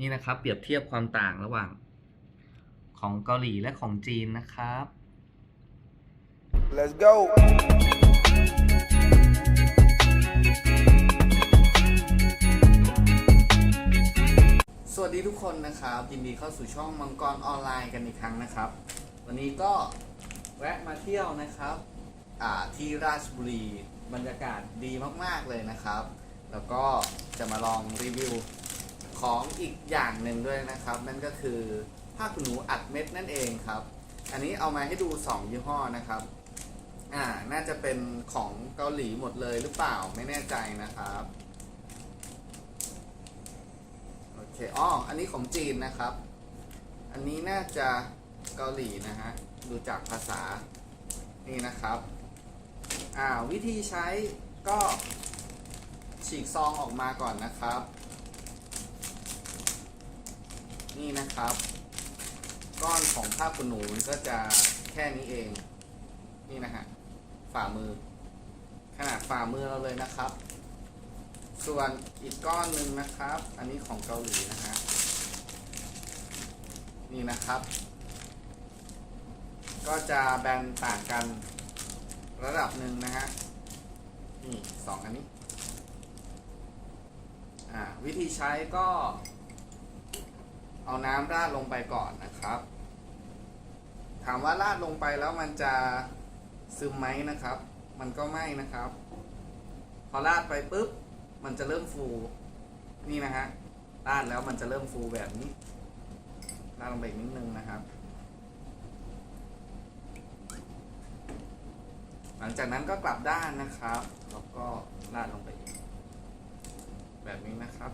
นี่นะครับเปรียบเทียบความต่างระหว่าง ของเกาหลีและของจีนนะครับ Let's go. สวัสดีทุกคนนะครับยินดีเข้าสู่ช่องมังกรออนไลน์กันอีกครั้งนะครับ วันนี้ก็แวะมาเที่ยวนะครับอ่าที่ราชบุรีบรรยากาศดีมาก ๆ เลยนะครับ แล้วก็จะมาลองรีวิว ของอีกอย่างหนึ่งด้วยนะครับ นั่นก็คือผ้าขนหนูอัดเม็ดนั่นเองครับ อันนี้เอามาให้ดู 2 ยี่ห้อนะครับ อ่า น่าจะเป็นของเกาหลีหมดเลยหรือเปล่าไม่แน่ใจนะครับโอเคอ๋ออันนี้ของจีนนะครับ อันนี้น่าจะเกาหลีนะฮะดูจากภาษานี่นะครับอ่าวิธีใช้ก็ฉีกซองออกมาก่อนนะครับ นี่นะครับ ก้อนของผ้าขนหนูมันก็จะแค่นี้เอง นี่นะฮะฝ่ามือ ขนาดฝ่ามือเราเลยนะครับ ส่วนอีกก้อนหนึ่งนะครับ อันนี้ของเกาหลีนะฮะนี่นะครับ ก็จะแบนต่างกันระดับหนึ่งนะฮะนี่สองอันนี้ อ่า วิธีใช้ก็ เอาน้ำราดลงไปก่อนนะครับ ถามว่าราดลงไปแล้วมันจะซึมไหมนะครับ มันก็ไม่นะครับ พอราดไปปุ๊บ มันจะเริ่มฟู นี่นะฮะราดแล้วมันจะเริ่มฟูแบบนี้ราดลงไปอีกนิดนึงนะครับ หลังจากนั้นก็กลับด้านนะครับ แล้วก็ราดลงไปอีกแบบนี้นะครับ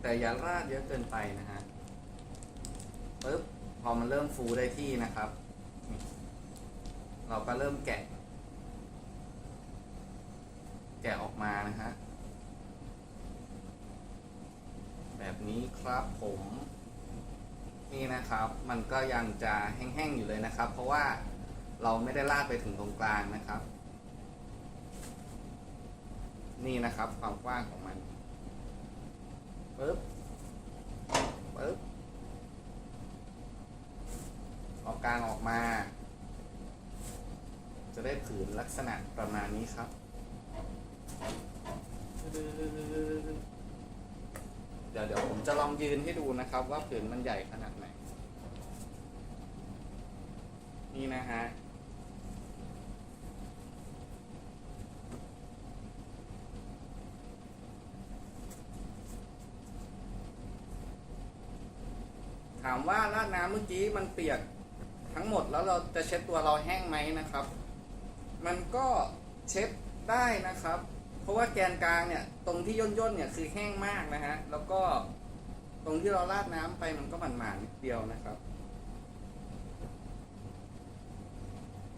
แต่อย่าราดเยอะเกินไปนะฮะปึ๊บพอมันเริ่มฟูได้ที่นะครับ เราก็เริ่มแกะ แกะออกมานะฮะ แบบนี้ครับผมนี่นะครับ มันก็ยังจะแห้งๆอยู่เลยนะครับ เพราะว่าเราไม่ได้ลาดไปถึงตรงกลางนะครับ นี่นะครับความกว้างของมัน ปึ๊บปึ๊บเอากลางออกมา จะได้ผืนลักษณะประมาณนี้ครับเดี๋ยวเดี๋ยวผมจะลองยืนให้ดูนะครับ ว่าผืนมันใหญ่ขนาดไหน นี่นะฮะ ถามว่าราดน้ำเมื่อกี้มันเปียกทั้งหมดแล้วเราจะเช็ดตัวเราแห้งไหมนะครับ มันก็เช็ดได้นะครับ เพราะว่าแกนกลางเนี่ยตรงที่ย่นย่นๆเนี่ยคือแห้งมากนะฮะแล้วก็ตรงที่เราราดน้ำไปมันก็หมันๆนิดเดียวนะครับ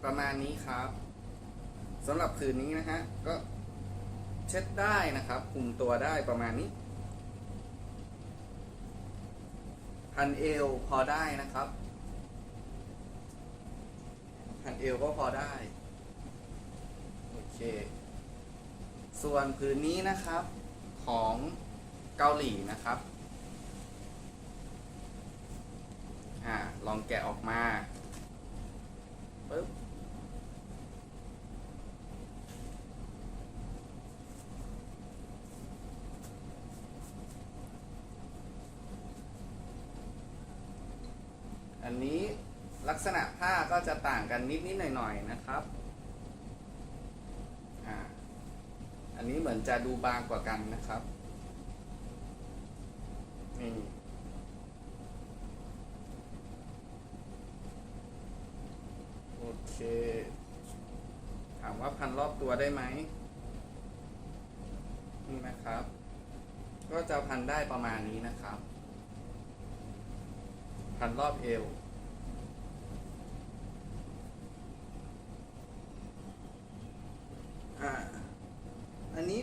ประมาณนี้ครับสำหรับคืนนี้นะฮะก็เช็ดได้นะครับคุมตัวได้ประมาณนี้ พันเอวพอได้นะครับ พันเอวก็พอได้ โอเค ส่วนผืนนี้นะครับของเกาหลีนะครับอ่าลองแกะออกมาปึ๊บ อันนี้ลักษณะผ้าก็จะต่างกันนิดนิดหน่อยหน่อยนะครับอ่าอันนี้เหมือนจะดูบางกว่ากันนะครับนี่โอเค ถามว่าพันรอบตัวได้ไหมนี่นะครับ ก็จะพันได้ประมาณนี้นะครับ พันรอบเอว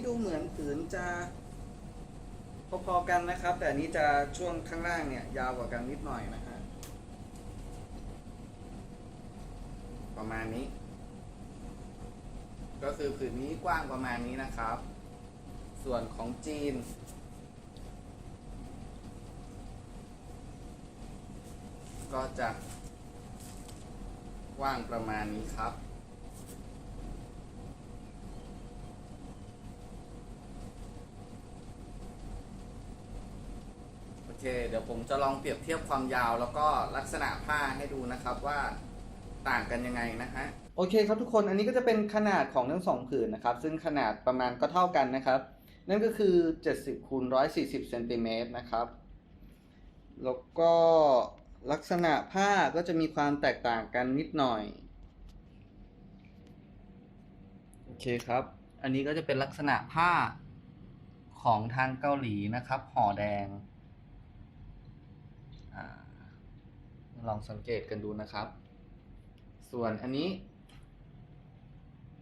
ดูเหมือนผืนจะพอๆกันนะครับ แต่นี้จะช่วงข้างล่างเนี่ย ยาวกว่ากันนิดหน่อยนะฮะประมาณนี้ ก็คือผืนนี้กว้างประมาณนี้นะครับ ส่วนของจีน ก็จะกว้างประมาณนี้ครับ เคเดี๋ยวผมจะลองเปรียบเทียบความยาวแล้วก็ลักษณะผ้าให้ดูนะครับว่าต่างกันยังไงนะฮะโอเคครับทุกคนอันนี้ก็จะเป็นขนาดของทั้งสองผืนนะครับ ซึ่งขนาดประมาณก็เท่ากันนะครับ นั่นก็คือ 70คูณ140เซนติเมตรนะครับ แล้วก็ลักษณะผ้าก็จะมีความแตกต่างกันนิดหน่อย โอเคครับ อันนี้ก็จะเป็นลักษณะผ้าของทางเกาหลีนะครับห่อแดง ลองสังเกตกันดูนะครับ ส่วนอันนี้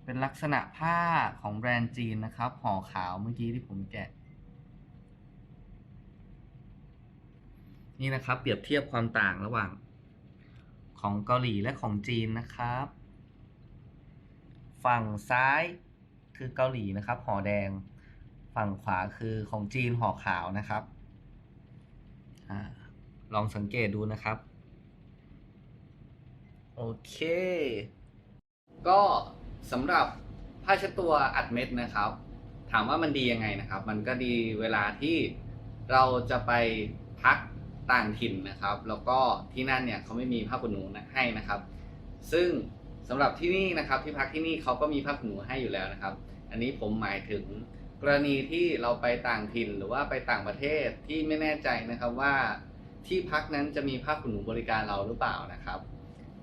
เป็นลักษณะผ้าของแบรนด์จีนนะครับห่อขาวเมื่อกี้ที่ผมแกะ นี่นะครับ เปรียบเทียบความต่างระหว่าง ของเกาหลีและของจีนนะครับ ฝั่งซ้ายคือเกาหลีนะครับห่อแดง ฝั่งขวาคือของจีนห่อขาวนะครับอา ลองสังเกตดูนะครับ โอเค ก็สำหรับผ้าเช็ดตัวอัดเม็ดนะครับ ถามว่ามันดียังไงนะครับ มันก็ดีเวลาที่เราจะไปพักต่างถิ่นนะครับ แล้วก็ที่นั่นเนี่ยเขาไม่มีผ้าขนหนูให้นะครับ ซึ่งสำหรับที่นี่นะครับที่พักที่นี่เขาก็มีผ้าขนหนูให้อยู่แล้วนะครับ อันนี้ผมหมายถึงกรณีที่เราไปต่างถิ่นหรือว่าไปต่างประเทศที่ไม่แน่ใจนะครับว่า ที่พักนั้นจะมีผ้าขนหนูบริการเราหรือเปล่านะครับ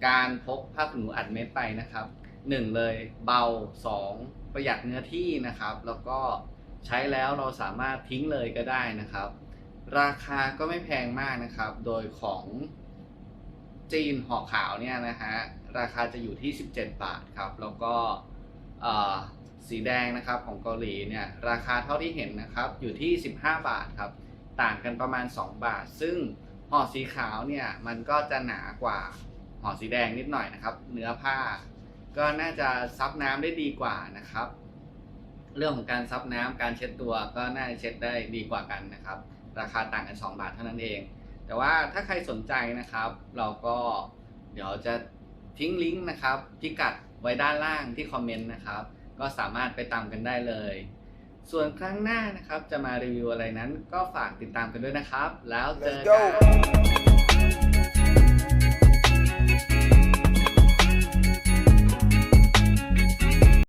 การพกผ้าขนหนูอัดเม็ดไปนะครับหนึ่งเลยเบาสองประหยัดเนื้อที่นะครับ แล้วก็ใช้แล้วเราสามารถทิ้งเลยก็ได้นะครับ ราคาก็ไม่แพงมากนะครับ โดยของจีนห่อขาวเนี่ยนะฮะราคาจะอยู่ที่ 17 บาทครับ แล้วก็สีแดงนะครับของเกาหลีเนี่ยราคาเท่าที่เห็นนะครับอยู่ที่ 15 บาทครับ ต่างกันประมาณ 2 บาท ซึ่ง ห่อสีขาวเนี่ยมันก็จะหนากว่าห่อสีแดงนิดหน่อยนะครับ เนื้อผ้า ก็น่าจะซับน้ำได้ดีกว่านะครับ เรื่องของการซับน้ำการเช็ดตัวก็น่าจะเช็ดได้ดีกว่ากันนะครับ ราคาต่างกัน 2 บาทเท่านั้นเอง แต่ว่าถ้าใครสนใจนะครับ เราก็เดี๋ยวจะทิ้งลิงก์นะครับพิกัดไว้ด้านล่างที่คอมเมนต์นะครับ ก็สามารถไปตามกันได้เลย ส่วนครั้งหน้านะครับจะมารีวิวอะไรนั้นก็ฝากติดตามกันด้วยนะครับ แล้วเจอ Let's กัน go